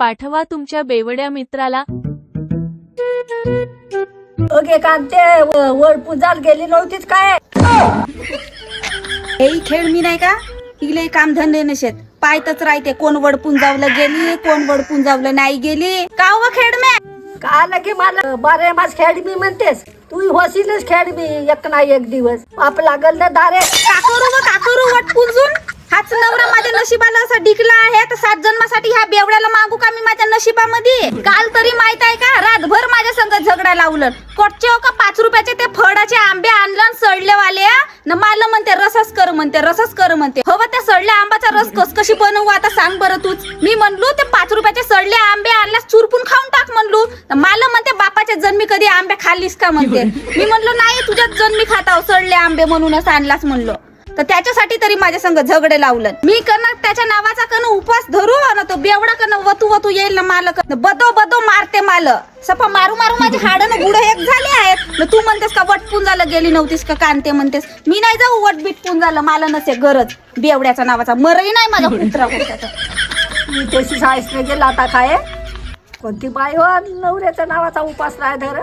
पाठवा तुमच्या बेवड्या मित्राला. ओके कांते वर पुजाल गेली नव्हतीच काय? हे खेळ मी नाही का? इले काम धंदे नशेत. पायतच राहते कोण वडपून जावलं गेली कोण वडपून जावलं नाही गेली. का व खेळ मे? का लगे मला बारे मास खेळ मी म्हणतेस? तू होशीलच खेळ मी एक ना एक दिवस. आप लागल ना दारे. का करू व का करू वटपून जून हाच नवरा माझ्या नशिबाला असा डिकला आहे. तर सात जन्मासाठी ह्या बेवड्याला मागू का मी माझ्या नशिबामध्ये? काल तरी माहीत आहे का? रातभर माझ्या संग झगडा लावलं. कोटचे हो का पाच रुपयाचे ते फळाचे आंबे आणलं सडले वाले न मला म्हणते रसच कर म्हणते रसच कर म्हणते. हो बा, त्या सडल्या आंबाचा रस कस कशी बनवू आता सांग बरं तूच. मी म्हणलो ते पाच रुपयाचे सडले आंबे आणल्यास चुरपून खाऊन टाक म्हणलो. तर मला म्हणते बापाच्या जन्मी कधी आंबे खाल्लीस का? म्हणते. मी म्हणलो नाही तुझ्याच जन्मी खाताव सडले आंबे म्हणूनच आणलास म्हणलो. तर त्याच्यासाठी तरी माझ्या संग झगडे लावलं. मी कन त्याच्या नावाचा कन उपास धरू ना तो बेवडा कन वतू वतू येईल ना मालक. बदो बदो मारते माल. सपा मारू मारू माझे हाडं गुड एक झाले आहेत तू म्हणतेस का वटपून झालं गेली नव्हतीस का कांते म्हणतेस? मी नाही जाऊ वट बिटपून झालं मला नसे गरज. बेवड्याचा नावाचा. मरही नाही माझा कुत्रा मी तशी गेला आता काय कोणती बाय हो? नवऱ्याच्या नावाचा उपास नाही धर.